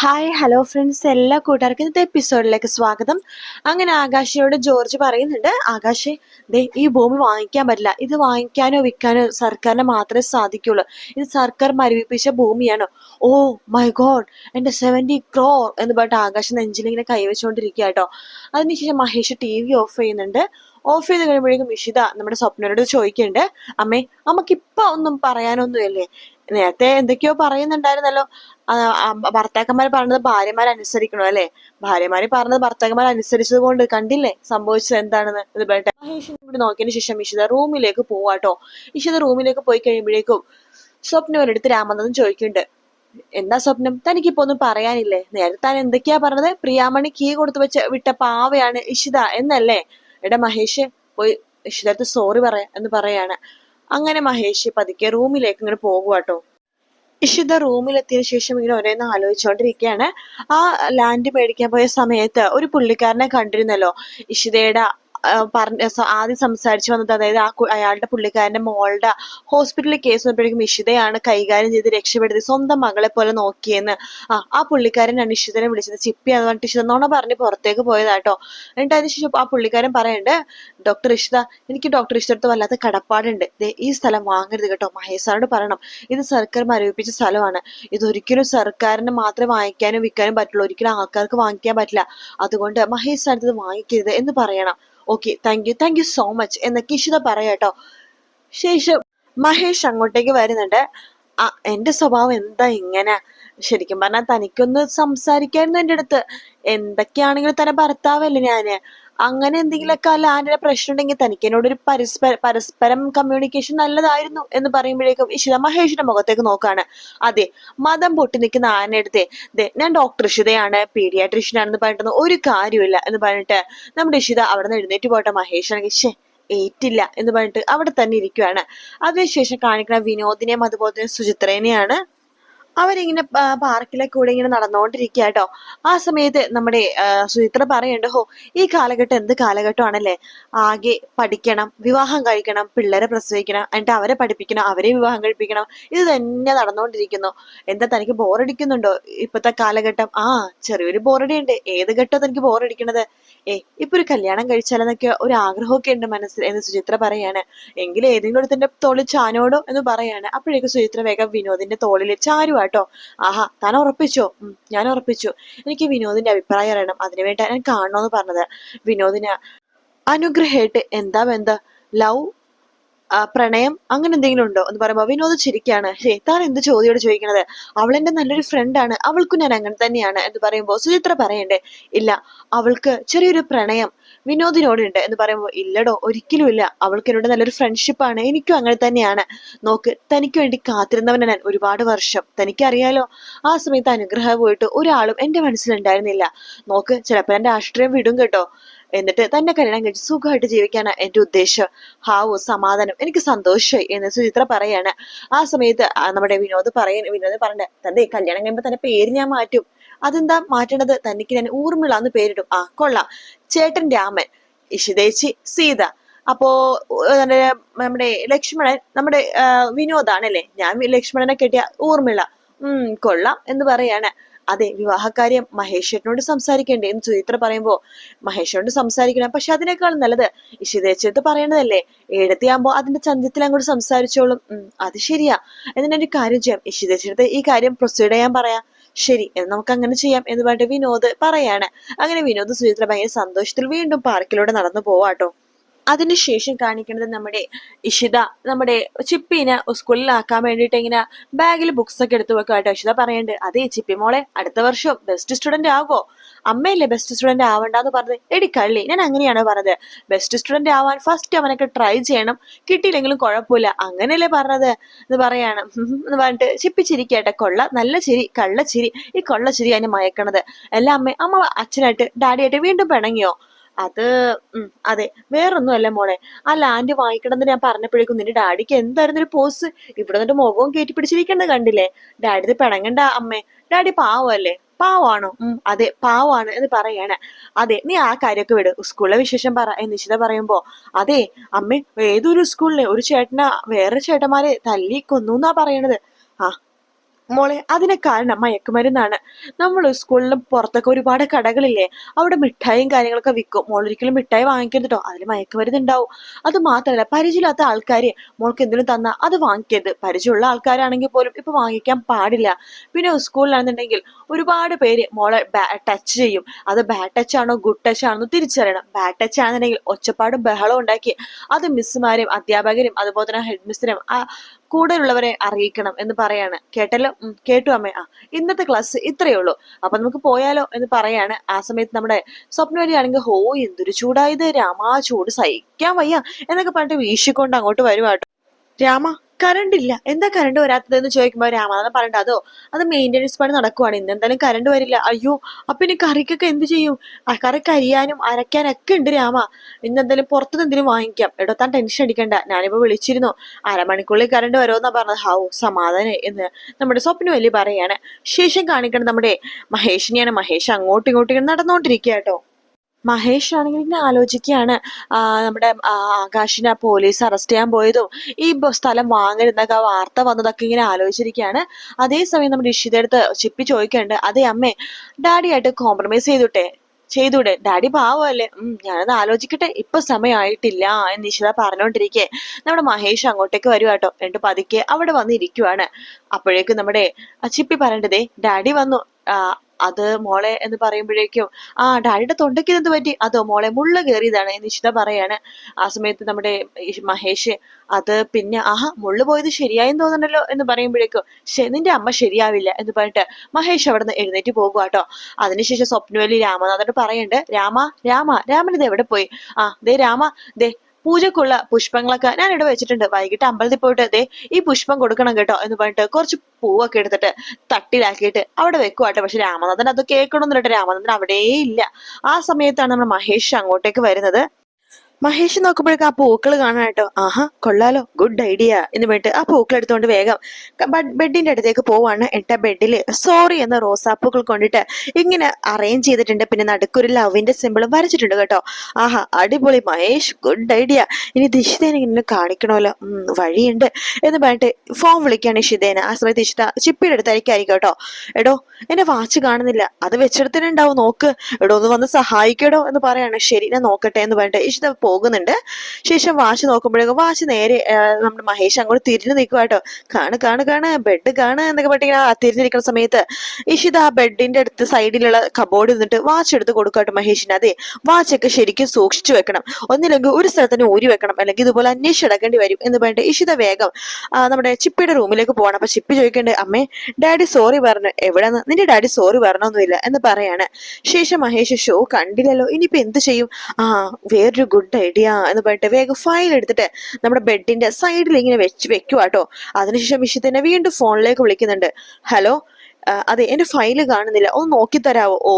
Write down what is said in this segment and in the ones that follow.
Hi hello friends എല്ലാ കൂട്ടുകാർക്കും ഇന്നത്തെ എപ്പിസോഡിലേക്ക് സ്വാഗതം. അങ്ങനെ ആകാശയോട് ജോർജ് പറയുന്നുണ്ട് ആകാശേ ദേ ഈ ഭൂമി വാങ്ങിക്കാൻ പറ്റില്ല. ഇത് വാങ്ങിക്കാനോ വിൽക്കാനോ സർക്കാരിനെ മാത്രമേ സാധിക്കുള്ളൂ. ഇത് സർക്കാർ മരവിപ്പിച്ച ഭൂമിയാണ്? ഓ മൈ ഗോഡ് എന്റെ സെവന്റി ക്രോർ എന്ന് പറഞ്ഞിട്ട് ആകാശ് നെഞ്ചിലിങ്ങനെ കൈവച്ചുകൊണ്ടിരിക്കുക കേട്ടോ അതിനുശേഷം മഹേഷ് ടി വി ഓഫ് ചെയ്യുന്നുണ്ട്. ഓഫ് ചെയ്ത് കഴിയുമ്പോഴേക്കും ഇഷിത നമ്മുടെ സ്വപ്നയോട് ചോദിക്കുന്നുണ്ട് അമ്മേ നമുക്കിപ്പോൾ ഒന്നും പറയാനൊന്നുമില്ലേ? നേരത്തെ എന്തൊക്കെയോ പറയുന്നുണ്ടായിരുന്നല്ലോ. ഭർത്താക്കന്മാർ പറഞ്ഞത് ഭാര്യമാർ അനുസരിക്കണം അല്ലെ? ഭാര്യമാര് പറഞ്ഞത് ഭർത്താക്കന്മാർ അനുസരിച്ചത് കൊണ്ട് കണ്ടില്ലേ? സംഭവിച്ചത് എന്താണെന്ന് ഇത് മഹേഷിനെ കൂടി നോക്കിയതിന് ശേഷം ഇഷിത റൂമിലേക്ക് പോവാട്ടോ ഇഷിത റൂമിലേക്ക് പോയി കഴിയുമ്പോഴേക്കും സ്വപ്നം ഒരിടത്ത് രാമനാഥൻ ചോദിക്കുന്നുണ്ട്. എന്താ സ്വപ്നം? തനിക്കിപ്പോ ഒന്നും പറയാനില്ലേ? നേരത്തെ താൻ എന്തൊക്കെയാ പറഞ്ഞത്? പ്രിയാമണി കീ കൊടുത്തു വെച്ച വിട്ട പാവയാണ് ഇഷിത എന്നല്ലേ? എടാ മഹേഷ് പോയി ഇഷിതടുത്ത് സോറി പറയാ എന്ന് പറയാണ്. അങ്ങനെ മഹേഷ് പതുക്കെ റൂമിലേക്ക് ഇങ്ങനെ പോകുവാട്ടോ ഇഷിത റൂമിലെത്തിയ ശേഷം ഇങ്ങനെ ഓരോന്ന് ആലോചിച്ചുകൊണ്ടിരിക്കുകയാണ് ആ ലാൻഡ് മേടിക്കാൻ പോയ സമയത്ത് ഒരു പുള്ളിക്കാരനെ കണ്ടിരുന്നല്ലോ. ഇഷിതയുടെ പറഞ്ഞ ആദ്യം സംസാരിച്ചു വന്നത് അതായത് ആ അയാളുടെ പുള്ളിക്കാരന്റെ മോളുടെ ഹോസ്പിറ്റലിൽ കേസ് വന്നപ്പോഴേക്കും ഇഷിതയാണ് കൈകാര്യം ചെയ്ത് രക്ഷപ്പെടുത്തി സ്വന്തം മകളെ പോലെ നോക്കിയെന്ന്. ആ ആ പുള്ളിക്കാരനാണ് ഇഷിതനെ വിളിച്ചത്. ചിപ്പി അത് പറഞ്ഞിട്ട് ഇഷിത നോണ പറഞ്ഞ് പുറത്തേക്ക് പോയതാട്ടോ. എന്നിട്ട് അതിനുശേഷം ആ പുള്ളിക്കാരൻ പറയണ്ട് ഡോക്ടർ ഇഷിത എനിക്ക് ഡോക്ടർ ഇഷിതടുത്ത് വല്ലാത്ത കടപ്പാടുണ്ട്. ഈ സ്ഥലം വാങ്ങരുത് കേട്ടോ. മഹേഷ് സാറിനോട് പറയണം. ഇത് സർക്കാർ മരവിപ്പിച്ച സ്ഥലമാണ്. ഇതൊരിക്കലും സർക്കാരിന് മാത്രമേ വാങ്ങിക്കാനും വിൽക്കാനും പറ്റുള്ളൂ. ഒരിക്കലും ആൾക്കാർക്ക് വാങ്ങിക്കാൻ പറ്റില്ല. അതുകൊണ്ട് മഹേഷ് സ്ഥലത്ത് വാങ്ങിക്കരുത് എന്ന് പറയണം. Okay thank you thank you so much എന്നൊക്കെ ഇഷിത പറയാട്ടോ ശേഷം മഹേഷ് അങ്ങോട്ടേക്ക് വരുന്നുണ്ട്. ആ എന്റെ സ്വഭാവം എന്താ ഇങ്ങനെ? ശരിക്കും പറഞ്ഞാൽ തനിക്കൊന്ന് സംസാരിക്കായിരുന്നു എന്റെ അടുത്ത്. എന്തൊക്കെയാണെങ്കിലും തന്നെ ഭർത്താവല്ലേ ഞാൻ? അങ്ങനെ എന്തെങ്കിലുമൊക്കെ അല്ല ലാൻഡിലെ പ്രശ്നം ഉണ്ടെങ്കിൽ തനിക്ക് എന്നോടൊരു പരസ്പര പരസ്പരം കമ്മ്യൂണിക്കേഷൻ നല്ലതായിരുന്നു എന്ന് പറയുമ്പോഴേക്കും ഇഷിത മഹേഷിന്റെ മുഖത്തേക്ക് നോക്കാണ്. അതെ മതം പൊട്ടി നിൽക്കുന്ന ആനടുത്തെ ദേ ഞാൻ ഡോക്ടർ ഇഷിതയാണ് പീഡിയാട്രീഷ്യനാണെന്ന് പറഞ്ഞിട്ടൊന്നും ഒരു കാര്യമില്ല എന്ന് പറഞ്ഞിട്ട് നമ്മുടെ ഇഷിത അവിടെ നിന്ന് എഴുന്നേറ്റ് പോട്ടെ മഹേഷ് ആണെങ്കിൽ ശേ ഏറ്റില്ല എന്ന് പറഞ്ഞിട്ട് അവിടെ തന്നെ ഇരിക്കുവാണ്. അതിനുശേഷം കാണിക്കുന്ന വിനോദിനെയും അതുപോലെ തന്നെ സുചിത്രേനെയാണ് അവരിങ്ങനെ പാർക്കിലെ കൂടെ ഇങ്ങനെ നടന്നുകൊണ്ടിരിക്കുക കേട്ടോ ആ സമയത്ത് നമ്മുടെ സുചിത്ര പറയുന്നുണ്ട് ഹോ ഈ കാലഘട്ടം എന്ത് കാലഘട്ടമാണല്ലേ? ആകെ പഠിക്കണം വിവാഹം കഴിക്കണം പിള്ളേരെ പ്രസവിക്കണം എന്നിട്ട് അവരെ പഠിപ്പിക്കണം അവരെ വിവാഹം കഴിപ്പിക്കണം ഇത് തന്നെ നടന്നുകൊണ്ടിരിക്കുന്നു എന്താ തനിക്ക് ബോറടിക്കുന്നുണ്ടോ ഇപ്പത്തെ കാലഘട്ടം? ആ ചെറിയൊരു ബോറടി ഉണ്ട് ഏത് ഘട്ടം തനിക്ക് ബോറടിക്കണത്? ഏ ഇപ്പൊ ഒരു കല്യാണം കഴിച്ചാലെന്നൊക്കെ ഒരു ആഗ്രഹമൊക്കെ ഉണ്ട് മനസ്സിൽ എന്ന് സുചിത്ര പറയാണ്. എങ്കിൽ ഏതെങ്കിലും ഒരുത്തിന്റെ തോളിൽ ചാനോടോ എന്ന് പറയാണ്. അപ്പോഴേക്കും സുചിത്ര വേഗം വിനോദിന്റെ തോളിൽ ചാരുവാട്ടോ ആഹാ താൻ ഉറപ്പിച്ചോ? ഞാൻ ഉറപ്പിച്ചു. എനിക്ക് വിനോദിന്റെ അഭിപ്രായം അറിയണം. അതിനുവേണ്ടി ഞാൻ കാണണമെന്ന് പറഞ്ഞത്. വിനോദിന് അനുഗ്രഹമായിട്ട് എന്താ ബന്ധം? ലവ് പ്രണയം അങ്ങനെ എന്തെങ്കിലും ഉണ്ടോ? എന്ന് പറയുമ്പോൾ വിനോദ് ചിരിക്കാണ്. ഹേ താൻ എന്ത് ചോദ്യോട് ചോദിക്കണത്? അവൾ എന്റെ നല്ലൊരു ഫ്രണ്ടാണ് അവൾക്കും ഞാൻ അങ്ങനെ തന്നെയാണ് എന്ന് പറയുമ്പോൾ സുചിത്ര പറയണ്ടേ? ഇല്ല അവൾക്ക് ചെറിയൊരു പ്രണയം വിനോദിനോടുണ്ട് എന്ന് പറയുമ്പോൾ ഇല്ലടോ ഒരിക്കലും ഇല്ല. അവൾക്ക് എന്നോട് നല്ലൊരു ഫ്രണ്ട്ഷിപ്പാണ് എനിക്കും അങ്ങനെ തന്നെയാണ്. നോക്ക് തനിക്ക് വേണ്ടി കാത്തിരുന്നവനെ ഞാൻ ഒരുപാട് വർഷം. തനിക്കറിയാലോ ആ സമയത്ത് അനുഗ്രഹം പോയിട്ട് ഒരാളും എന്റെ മനസ്സിലുണ്ടായിരുന്നില്ല. നോക്ക് ചിലപ്പോൾ എന്റെ രാഷ്ട്രീയം വിടും കേട്ടോ. എന്നിട്ട് തന്നെ കല്യാണം കഴിച്ച് സുഖമായിട്ട് ജീവിക്കാനാണ് എന്റെ ഉദ്ദേശം. ഹാവോ സമാധാനം. എനിക്ക് സന്തോഷമായി എന്ന് സുചിത്ര പറയാണ്. ആ സമയത്ത് നമ്മുടെ വിനോദ് പറയ വിനോദ് പറഞ്ഞ തന്നെ കല്യാണം കഴിയുമ്പോൾ തന്നെ പേര് ഞാൻ മാറ്റും. അതെന്താ? മാറ്റണത് തനിക്ക് ഞാൻ ഊർമിള എന്ന് പേരിടും. ആ കൊള്ളാം. ചേട്ടൻ രാമൻ ഇഷിതേച്ചി സീത. അപ്പോ നമ്മുടെ- ലക്ഷ്മണൻ നമ്മുടെ വിനോദാണ് വിനോദാണല്ലേ? ഞാൻ ലക്ഷ്മണനെ കെട്ടിയ ഊർമിള. ഉം കൊള്ളാം എന്ന് പറയാണ്. അതെ വിവാഹകാര്യം മഹേശ്വരനോട് സംസാരിക്കണ്ടേ എന്ന് സുചിത്ര പറയുമ്പോ മഹേശ്വരനോട് സംസാരിക്കണം. പക്ഷെ അതിനേക്കാൾ നല്ലത് ഇഷിതേച്ചത്ത് പറയണതല്ലേ? ഏടത്തിയാകുമ്പോ അതിന്റെ ചന്ദ്രത്തിൽ അങ്ങോട്ട് സംസാരിച്ചോളും. അത് ശരിയാ. എന്നിട്ട് ഒരു കാര്യം ചെയ്യാം. ഇഷിതേച്ചടുത്ത് ഈ കാര്യം പ്രൊസീഡ് ചെയ്യാൻ പറയാം. ശരി നമുക്ക് അങ്ങനെ ചെയ്യാം എന്ന് പറഞ്ഞിട്ട് വിനോദ് പറയാണ്. അങ്ങനെ വിനോദ് സുചിത്ര ഭയങ്കര സന്തോഷത്തിൽ വീണ്ടും പാർക്കിലൂടെ നടന്നു പോവാട്ടോ. അതിനുശേഷം കാണിക്കുന്നത് നമ്മുടെ ഇഷിത നമ്മുടെ ചിപ്പിനെ സ്കൂളിലാക്കാൻ വേണ്ടിയിട്ട് ഇങ്ങനെ ബാഗിൽ ബുക്സ് ഒക്കെ എടുത്തു വെക്കുക കേട്ടോ ഇഷിത പറയുന്നുണ്ട് അതേ ചിപ്പി മോളെ അടുത്ത വർഷം ബെസ്റ്റ് സ്റ്റുഡന്റ് ആകോ അമ്മയല്ലേ ബെസ്റ്റ് സ്റ്റുഡന്റ് ആവണ്ടെന്ന് പറഞ്ഞത്? എടി കള്ളി ഞാൻ അങ്ങനെയാണ് പറഞ്ഞത്. ബെസ്റ്റ് സ്റ്റുഡന്റ് ആവാൻ ഫസ്റ്റ് അവനൊക്കെ ട്രൈ ചെയ്യണം. കിട്ടിയില്ലെങ്കിലും കുഴപ്പമില്ല. അങ്ങനെയല്ലേ പറഞ്ഞത്? എന്ന് പറയാണ്. എന്ന് പറഞ്ഞിട്ട് ചിപ്പിച്ചിരിക്കട്ടെ കൊള്ള നല്ല ചിരി കള്ള ചിരി. ഈ കൊള്ള ചിരി അതിന് മയക്കണത്. എല്ലാ അമ്മ അമ്മ അച്ഛനായിട്ട് ഡാഡിയായിട്ട് വീണ്ടും പിണങ്ങിയോ? അത് അതെ. വേറൊന്നും അല്ല മോളെ. ആ ലാൻഡ് വാങ്ങിക്കണമെന്ന് ഞാൻ പറഞ്ഞപ്പോഴേക്കും നിന്റെ ഡാഡിക്ക് എന്തായിരുന്നു ഒരു പോസ് ഇവിടെ നിന്നിട്ട് മുഖവും കയറ്റി പിടിച്ചിരിക്കുന്നത് കണ്ടില്ലേ? ഡാഡി ഇത് പിണങ്ങണ്ട അമ്മേ. ഡാഡി പാവല്ലേ പാവാണോ? ഉം. അതെ പാവാണ് എന്ന് പറയാണ്. അതെ നീ ആ കാര്യമൊക്കെ വിട്. സ്കൂളിലെ വിശേഷം പറ എന്ന് നിശ്ചിത പറയുമ്പോ അതെ അമ്മേ ഏതൊരു സ്കൂളിലെ ഒരു ചേട്ടന വേറെ ചേട്ടന്മാരെ തല്ലി കൊന്നു എന്നാ പറയണത്. മോളെ അതിനെ കാരണം മയക്കുമരുന്നാണ്. നമ്മൾ സ്കൂളിലും പുറത്തൊക്കെ ഒരുപാട് കടകളില്ലേ അവിടെ മിഠായും കാര്യങ്ങളൊക്കെ വിൽക്കും. മോൾ ഒരിക്കലും മിഠായി വാങ്ങിക്കരുത് കേട്ടോ അതിൽ മയക്കുമരുന്ന് ഉണ്ടാവും അത് മാത്രമല്ല പരിചയമില്ലാത്ത ആൾക്കാര് മോൾക്ക് എന്തിനും തന്നാൽ അത് വാങ്ങിക്കരുത്. പരിചയമുള്ള ആൾക്കാരാണെങ്കിൽ പോലും ഇപ്പൊ വാങ്ങിക്കാൻ പാടില്ല. പിന്നെ സ്കൂളിലാണെന്നുണ്ടെങ്കിൽ ഒരുപാട് പേര് മോളെ ടച്ച് ചെയ്യും. അത് ബാഡ് ടച്ച് ആണോ ഗുഡ് ടച്ച് ആണോ തിരിച്ചറിയണം. ബാഡ് ടച്ച് ആണെന്നുണ്ടെങ്കിൽ ഒച്ചപ്പാടും ബഹളവും ഉണ്ടാക്കി അത് മിസ്സുമാരെയും അധ്യാപകരും അതുപോലെ തന്നെ ഹെഡ് ആ കൂടുതലുള്ളവരെ അറിയിക്കണം എന്ന് പറയാണ്. കേട്ടല്ലോ? കേട്ടു അമ്മേ. ആ ഇന്നത്തെ ക്ലാസ് ഇത്രയേ ഉള്ളൂ. അപ്പൊ നമുക്ക് പോയാലോ എന്ന് പറയാണ്. ആ സമയത്ത് നമ്മുടെ സ്വപ്നവലി ആണെങ്കിൽ ഹോ എന്തൊരു ചൂടായത് രാമാ ചൂട് സഹിക്കാൻ വയ്യ എന്നൊക്കെ പറഞ്ഞിട്ട് വീശിക്കൊണ്ട് അങ്ങോട്ട് വരുവാട്ടോ രാമ കറണ്ട് ഇല്ല. എന്താ കറണ്ട് വരാത്തതെന്ന് ചോദിക്കുമ്പോൾ രാമാനന്ദൻ പറയണ്ട അതോ അത് മെയിന്റെനൻസ് പണി നടക്കുവാണ്. ഇന്ന് എന്തായാലും കറണ്ട് വരില്ല. അയ്യോ അപ്പൊ ഇനി കറിക്കൊക്കെ എന്ത് ചെയ്യും? കറിക്ക് അരിയാനും അരയ്ക്കാനൊക്കെ ഉണ്ട് രാമ. ഇന്ന് എന്തായാലും പുറത്തുനിന്ന് എന്തെങ്കിലും വാങ്ങിക്കാം. എടോ താൻ ടെൻഷൻ അടിക്കണ്ട. ഞാനിപ്പോ വിളിച്ചിരുന്നു. അരമണിക്കുള്ളിൽ കറണ്ട് വരുമെന്നാ പറഞ്ഞത്. ഹാവു സമാധാനം എന്ന് നമ്മുടെ സ്വപ്ന വലിയ പറയാണ്. ശേഷം കാണിക്കണം നമ്മുടെ മഹേഷിനെയാണ് മഹേഷ് അങ്ങോട്ടും ഇങ്ങോട്ടും നടന്നുകൊണ്ടിരിക്കുക കേട്ടോ. മഹേഷ് ആണെങ്കിൽ ഇങ്ങനെ ആലോചിക്കുകയാണ്. നമ്മുടെ ആകാശിനെ പോലീസ് അറസ്റ്റ് ചെയ്യാൻ പോയതും ഈ സ്ഥലം വാങ്ങരുന്നൊക്കെ വാർത്ത വന്നതൊക്കെ ഇങ്ങനെ ആലോചിച്ചിരിക്കുകയാണ്. അതേസമയം നമ്മുടെ ഇഷിത അടുത്ത് ചിപ്പി ചോദിക്കുന്നുണ്ട്. അതേ അമ്മ ഡാഡിയായിട്ട് കോംപ്രമൈസ് ചെയ്തുട്ടെ? ചെയ്തൂടെ? ഡാഡി പാവമല്ലേ? ഉം ഞാനത് ആലോചിക്കട്ടെ. ഇപ്പൊ സമയമായിട്ടില്ല എന്ന് നിഷിത പറഞ്ഞുകൊണ്ടിരിക്കെ. നമ്മുടെ മഹേഷ് അങ്ങോട്ടേക്ക് വരുവാ കേട്ടോ എന്നിട്ട് പതുക്കെ അവിടെ വന്നിരിക്കുവാണ് അപ്പോഴേക്കും നമ്മുടെ ചിപ്പി പറയേണ്ടതേ ഡാഡി വന്നു. അത് മോളെ എന്ന് പറയുമ്പോഴേക്കും ആ ഡാഡിയുടെ തൊണ്ടയ്ക്ക് എന്ത് പറ്റി? അതോ മോളെ മുള്ള കയറിയതാണ് എന്ന് നിഷിത പറയാണ്. ആ സമയത്ത് നമ്മുടെ മഹേഷ് അത് പിന്നെ ആഹാ മുള്ളു പോയത് ശരിയായെന്ന് തോന്നണല്ലോ എന്ന് പറയുമ്പോഴേക്കും "ശ്ശെ, നിന്റെ അമ്മ ശരിയാവില്ല എന്ന് പറഞ്ഞിട്ട് മഹേഷ് അവിടെ നിന്ന് എഴുന്നേറ്റ് പോകുക കേട്ടോ അതിനുശേഷം സ്വപ്നവലി രാമനാഥോട് പറയണ്ട് രാമ രാമ രാമൻ ഇത് എവിടെ പോയി? ആ ദേ രാമ ദേ പൂജക്കുള്ള പുഷ്പങ്ങളൊക്കെ ഞാൻ ഇവിടെ വെച്ചിട്ടുണ്ട്. വൈകിട്ട് അമ്പലത്തിൽ പോയിട്ട് അതെ ഈ പുഷ്പം കൊടുക്കണം കേട്ടോ എന്ന് പറഞ്ഞിട്ട് കുറച്ച് പൂവൊക്കെ എടുത്തിട്ട് തട്ടിലാക്കിയിട്ട് അവിടെ വെക്കുവാട്ടെ പക്ഷെ രാമനാഥൻ അത് കേൾക്കണമെന്നില്ല രാമനാഥൻ അവിടെയില്ല. ഇല്ല ആ സമയത്താണ് നമ്മുടെ മഹേഷ് അങ്ങോട്ടേക്ക് വരുന്നത്. മഹേഷ് നോക്കുമ്പോഴേക്കും ആ പൂക്കൾ കാണാട്ടോ ആഹാ കൊള്ളാലോ. ഗുഡ് ഐഡിയ എന്ന് പറഞ്ഞിട്ട് ആ പൂക്കൾ എടുത്തുകൊണ്ട് വേഗം ബെഡിന്റെ അടുത്തേക്ക് പോവാണ്. എട്ട ബെഡിൽ സോറി എന്ന റോസാപ്പൂക്കൾ കൊണ്ടിട്ട് ഇങ്ങനെ അറേഞ്ച് ചെയ്തിട്ടുണ്ട്. പിന്നെ നടുക്കൊരു ലവിന്റെ സിമ്പിളും വരച്ചിട്ടുണ്ട് കേട്ടോ. ആഹാ അടിപൊളി മഹേഷ് ഗുഡ് ഐഡിയ ഇനി ദിശിതേനെ ഇങ്ങനെ കാണിക്കണമല്ലോ. വഴിയുണ്ട് എന്ന് പറഞ്ഞിട്ട് ഫോൺ വിളിക്കുകയാണ് ഇഷിതേനെ ആ സമയത്ത് ഇഷിത ചിപ്പിയുടെ അടുത്തായിരിക്കും കേട്ടോ. എടോ എന്റെ വാച്ച് കാണുന്നില്ല. അത് വെച്ചെടുത്തിട്ടുണ്ടാവും നോക്ക്. എടോ ഒന്ന് വന്ന് സഹായിക്കടോ എന്ന് പറയാണ്. ശരി ഞാൻ നോക്കട്ടെ എന്ന് പറഞ്ഞിട്ട് ഇഷിത പോകുന്നുണ്ട്. ശേഷം വാശി നോക്കുമ്പോഴേക്കും വാശി നേരെ നമ്മുടെ മഹേഷ് അങ്ങോട്ട് തിരിഞ്ഞു നിൽക്കുക കേട്ടോ കാണ് കാണ് കാണ് ബെഡ് കാണ് എന്നൊക്കെ പറഞ്ഞിങ്ങനെ തിരിഞ്ഞിരിക്കുന്ന സമയത്ത് ഇഷിത ആ ബെഡിന്റെ അടുത്ത് സൈഡിലുള്ള കബോർഡിൽ നിന്നിട്ട് വാച്ച് എടുത്ത് കൊടുക്കട്ടോ മഹേഷിന്. അതെ വാച്ചൊക്കെ ശരിക്കും സൂക്ഷിച്ചു വെക്കണം. ഒന്നില്ലെങ്കിൽ ഒരു സ്ഥലത്ത് തന്നെ ഊരി വെക്കണം. അല്ലെങ്കിൽ ഇതുപോലെ അന്വേഷിച്ചടക്കേണ്ടി വരും എന്ന് പറഞ്ഞിട്ട് ഇഷിത വേഗം നമ്മുടെ ചിപ്പിയുടെ റൂമിലേക്ക് പോകണം അപ്പൊ ചിപ്പി ചോദിക്കേണ്ടത് അമ്മേ ഡാഡി സോറി പറഞ്ഞു. എവിടെ നിന്റെ ഡാഡി സോറി പറഞ്ഞൊന്നുമില്ല എന്ന് പറയാണ്. ശേഷം മഹേഷ് ഷോ കണ്ടില്ലല്ലോ. ഇനിയിപ്പോ എന്ത് ചെയ്യും? ആ വേറൊരു ഗുഡ് ഐഡിയ എന്ന് പറഞ്ഞിട്ട് വേഗം ഫയൽ എടുത്തിട്ട് നമ്മുടെ ബെഡിന്റെ സൈഡിൽ ഇങ്ങനെ വെച്ച് വെക്കുവാട്ടോ അതിനുശേഷം വിഷയത്തിനെ വീണ്ടും ഫോണിലേക്ക് വിളിക്കുന്നുണ്ട്. ഹലോ അതെ എന്റെ ഫയൽ കാണുന്നില്ല. ഒന്ന് നോക്കി തരാവോ? ഓ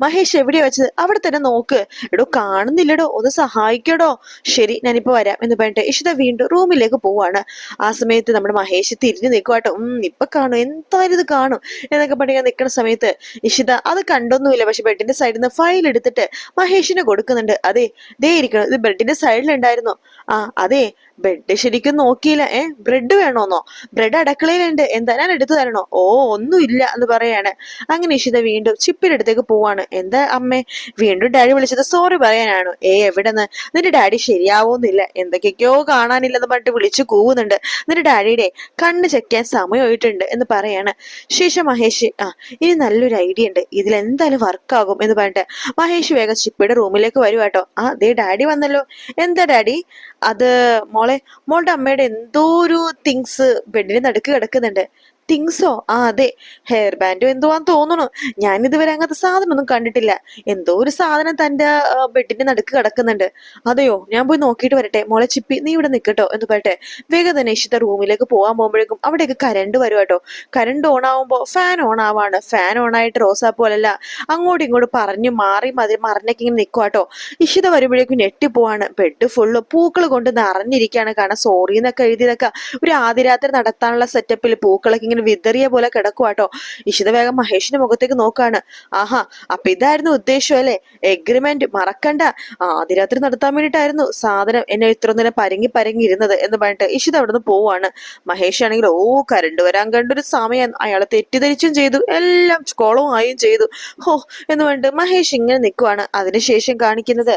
മഹേഷ് എവിടെയാ വെച്ചത്? അവിടെ തന്നെ നോക്ക്. എടോ കാണുന്നില്ലടോ. ഒന്ന് സഹായിക്കടോ. ശരി ഞാനിപ്പോ വരാം എന്ന് പറഞ്ഞിട്ട് ഇഷിത വീണ്ടും റൂമിലേക്ക് പോവാണ്. ആ സമയത്ത് നമ്മുടെ മഹേഷ് തിരിഞ്ഞു നിൽക്കുവാട്ടോ. ഉം ഇപ്പൊ കാണും. എന്തായാലും ഇത് കാണും എന്നൊക്കെ പറഞ്ഞാൽ നിൽക്കുന്ന സമയത്ത് ഇഷിത അത് കണ്ടൊന്നുമില്ല. പക്ഷെ ബെഡിന്റെ സൈഡിൽ നിന്ന് ഫയൽ എടുത്തിട്ട് മഹേഷിന് കൊടുക്കുന്നുണ്ട്. അതെ ദേ ഇരിക്കണം. ഇത് ബെഡിന്റെ സൈഡിലുണ്ടായിരുന്നു ആ അതെ ബെഡ് ശരിക്കും നോക്കിയില്ല. ഏ ബ്രെഡ് വേണോന്നോ? ബ്രെഡ് അടുക്കളയിലുണ്ട് എന്താ? ഞാൻ എടുത്തു തരണോ? ഓ ഒന്നുമില്ല എന്ന് പറയാണ്. അങ്ങനെ ഇഷിത വീണ്ടും ചിപ്പിന്റെ അടുത്തേക്ക് പോവാണ്. എന്താ അമ്മേ? വീണ്ടും ഡാഡി വിളിച്ചത് സോറി പറയാനാണോ. ഏ എവിടെന്ന്? നിന്റെ ഡാഡി ശരിയാവോന്നില്ല. എന്തൊക്കെയൊക്കെയോ കാണാനില്ലെന്ന് പറഞ്ഞിട്ട് വിളിച്ചു കൂവുന്നുണ്ട്. നിന്റെ ഡാഡിയുടെ കണ്ണ് ചെക്കാൻ സമയമായിട്ടുണ്ട് എന്ന് പറയാണ്. ശേഷം മഹേഷ് ആ ഇനി നല്ലൊരു ഐഡിയ ഉണ്ട്. ഇതിൽ എന്തായാലും വർക്കാകും എന്ന് പറഞ്ഞിട്ട് മഹേഷ് വേഗം ചിപ്പിയുടെ റൂമിലേക്ക് വരുവാട്ടോ ആ ദേ ഡാഡി വന്നല്ലോ. എന്താ ഡാഡി? അത് മോളെ മോളുടെ അമ്മയുടെ എന്തോ ഒരു തിങ്സ് ബെഡിന് നടുക്ക് കിടക്കുന്നുണ്ട്. തിങ്സോ ആ അതെ. ഹെയർ ബാൻഡോ ആണെന്ന് തോന്നുന്നു. ഞാൻ ഇതുവരെ അങ്ങനത്തെ സാധനമൊന്നും കണ്ടിട്ടില്ല. എന്തോ ഒരു സാധനം തന്റെ ബെഡിന്റെ നടുക്ക് കിടക്കുന്നുണ്ട്. അതെയോ ഞാൻ പോയി നോക്കിയിട്ട് വരട്ടെ. മോളെ ചിപ്പി നീ ഇവിടെ നിൽക്കട്ടോ എന്ന് പറയട്ടെ. വേഗം തന്നെ ഇഷിത റൂമിലേക്ക് പോകാൻ പോകുമ്പോഴേക്കും അവിടെയൊക്കെ കരണ്ട് വരും കേട്ടോ കരണ്ട് ഓൺ ഫാൻ ഓൺ ആവാണ് ഫാൻ ഓൺ ആയിട്ട് റോസാ പോലല്ല അങ്ങോട്ടും ഇങ്ങോട്ടും പറഞ്ഞു മാറി മതി മറിഞ്ഞൊക്കെ ഇങ്ങനെ നിൽക്കുക കേട്ടോ ഇഷിത വരുമ്പോഴേക്കും ഞെട്ടിപ്പോവാണ് ബെഡ് ഫുള്ള് പൂക്കൾ കൊണ്ട് നിറഞ്ഞിരിക്കുകയാണ്. കാരണം സോറി എന്നൊക്കെ എഴുതിയതൊക്കെ ഒരു ആദ്യരാത്രി നടത്താനുള്ള സെറ്റപ്പിൽ പൂക്കളൊക്കെ ഇങ്ങനെ ഇങ്ങനെ വിതറിയ പോലെ കിടക്കുവാട്ടോ. ഇഷിത വേഗം മഹേഷിന്റെ മുഖത്തേക്ക് നോക്കാണ്. ആഹാ അപ്പൊ ഇതായിരുന്നു ഉദ്ദേശം അല്ലേ? എഗ്രിമെന്റ് മറക്കണ്ട. ആദ്യ രാത്രി നടത്താൻ വേണ്ടിയിട്ടായിരുന്നു സാധനം എന്നെ ഇത്ര നേരം പരങ്ങി പരങ്ങി ഇരുന്നത് എന്ന് പറഞ്ഞിട്ട് ഇഷിത അവിടുന്ന് പോവാണ്. മഹേഷ് ആണെങ്കിൽ ഓ കരണ്ട് വരാൻ കണ്ടൊരു സമയം. അയാളെ തെറ്റിദ്ധരിച്ചും ചെയ്തു. എല്ലാം കോളവും ആയും ചെയ്തു. ഹോ എന്ന് പറഞ്ഞിട്ട് മഹേഷ് ഇങ്ങനെ നിൽക്കുവാണ് അതിനുശേഷം കാണിക്കുന്നത്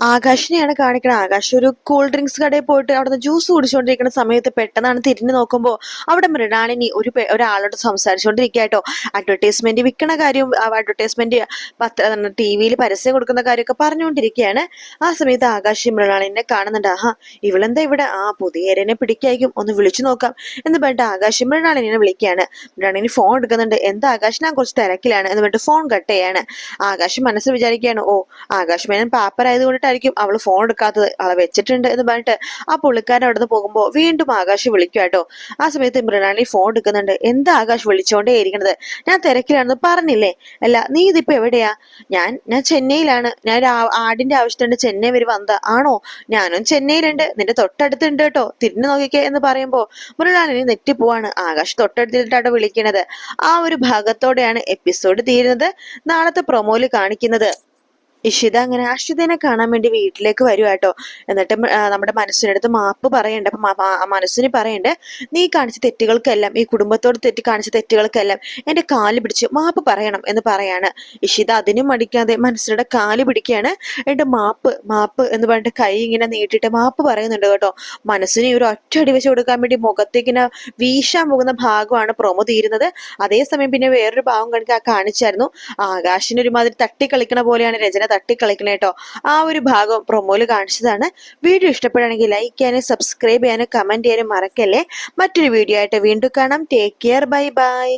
ആകാശിനെയാണ് കാണിക്കുന്നത് ആകാശ് ഒരു കൂൾ ഡ്രിങ്ക്സ് കടയിൽ പോയിട്ട് അവിടുന്ന് ജ്യൂസ് കുടിച്ചുകൊണ്ടിരിക്കുന്ന സമയത്ത് പെട്ടെന്നാണ് തിരിഞ്ഞു നോക്കുമ്പോൾ അവിടെ മൃണാളിനി ഒരു ഒരാളോട് സംസാരിച്ചുകൊണ്ടിരിക്കുകയാട്ടോ അഡ്വർടൈസ്മെന്റ് വിൽക്കണ കാര്യം അഡ്വർടൈസ്മെന്റ് പത്ര ടി വിയിൽ പരസ്യം കൊടുക്കുന്ന കാര്യമൊക്കെ പറഞ്ഞുകൊണ്ടിരിക്കുകയാണ് ആ സമയത്ത് ആകാശ് മൃണാളിനെ കാണുന്നുണ്ട്. ആഹാ ഇവളെന്താ ഇവിടെ? ആ പുതിയ ഏരനെ പിടിക്കായിരിക്കും. ഒന്ന് വിളിച്ചു നോക്കാം എന്ന് പറഞ്ഞിട്ട് ആകാശ് മൃണാളിനെ വിളിക്കുകയാണ്. മൃണാളിനി ഫോൺ എടുക്കുന്നുണ്ട്. എന്താ ആകാശ്? ഞാൻ കുറച്ച് തിരക്കിലാണ് എന്ന് പറഞ്ഞിട്ട് ഫോൺ കട്ട് ചെയ്യാണ്. ആകാശ് മനസ്സിൽ വിചാരിക്കുകയാണ് ഓ ആകാശ് മേനൻ പാപ്പർ ആയതുകൊണ്ടിട്ടായിരിക്കും അവൾ ഫോൺ എടുക്കാത്തത്. അവളെ വെച്ചിട്ടുണ്ട് എന്ന് പറഞ്ഞിട്ട് ആ പുള്ളിക്കാരൻ അവിടെ നിന്ന് പോകുമ്പോൾ വീണ്ടും ആകാശ് വിളിക്കും കേട്ടോ. ആ സമയത്ത് മൃണാളി ഫോൺ എടുക്കുന്നുണ്ട്. എന്താ ആകാശ് വിളിച്ചോണ്ടേ ഇരിക്കണത് ഞാൻ തിരക്കിലാണെന്ന് പറഞ്ഞില്ലേ? അല്ല നീ ഇതിപ്പോ എവിടെയാ? ഞാൻ ഞാൻ ചെന്നൈയിലാണ്. ഞാൻ ഒരു ആടിന്റെ ആവശ്യത്തിന് ചെന്നൈ വരെ വന്നതാ. ആണോ? ഞാനും ചെന്നൈയിലുണ്ട്. നിന്റെ തൊട്ടടുത്തുണ്ട് കേട്ടോ. തിരിഞ്ഞു നോക്കിക്കേ എന്ന് പറയുമ്പോൾ നെറ്റി പോവാണ്. ആകാശ് തൊട്ടടുത്തിട്ടാണ് വിളിക്കണത്. ആ ഒരു ഭാഗത്തോടെയാണ് എപ്പിസോഡ് തീരുന്നത്. നാളത്തെ പ്രൊമോയിൽ കാണിക്കുന്നത്. ഇഷിത അങ്ങനെ അശ്വതിനെ കാണാൻ വേണ്ടി വീട്ടിലേക്ക് വരുവാട്ടോ എന്നിട്ട് നമ്മുടെ മനസ്സിനടുത്ത് മാപ്പ് പറയണ്ട. അപ്പൊ മനസ്സിന് പറയണ്ടേ നീ കാണിച്ച തെറ്റുകൾക്കെല്ലാം ഈ കുടുംബത്തോട് തെറ്റി കാണിച്ച തെറ്റുകൾക്കെല്ലാം എന്റെ കാൽ പിടിച്ച് മാപ്പ് പറയണം എന്ന് പറയാണ്. ഇഷിത അതിനും മടിക്കാതെ മനസ്സിനുടെ കാൽ പിടിക്കുകയാണ്. എന്റെ മാപ്പ് മാപ്പ് എന്ന് പറഞ്ഞിട്ട് കൈ ഇങ്ങനെ നീട്ടിട്ട് മാപ്പ് പറയുന്നുണ്ട് കേട്ടോ. മനസ്സിന് ഒരു ഒറ്റ അടി വെച്ച് കൊടുക്കാൻ വേണ്ടി മുഖത്തേക്ക് ഇങ്ങനെ വീശാൻ പോകുന്ന ഭാഗമാണ് പ്രൊമോ തീരുന്നത്. അതേസമയം പിന്നെ വേറൊരു ഭാഗം കണക്ക് കാണിച്ചായിരുന്നു. ആകാശിന് ഒരുമാതിരി തട്ടിക്കളിക്കണ പോലെയാണ് രചന തട്ടിക്കളിക്കണ കേട്ടോ ആ ഒരു ഭാഗം പ്രൊമോയിൽ കാണിച്ചതാണ്. വീഡിയോ ഇഷ്ടപ്പെടുകയാണെങ്കിൽ ലൈക്ക് ചെയ്യാനും സബ്സ്ക്രൈബ് ചെയ്യാനും കമന്റ് ചെയ്യാനും മറക്കല്ലേ. മറ്റൊരു വീഡിയോ ആയിട്ട് വീണ്ടും കാണാം. Take care bye bye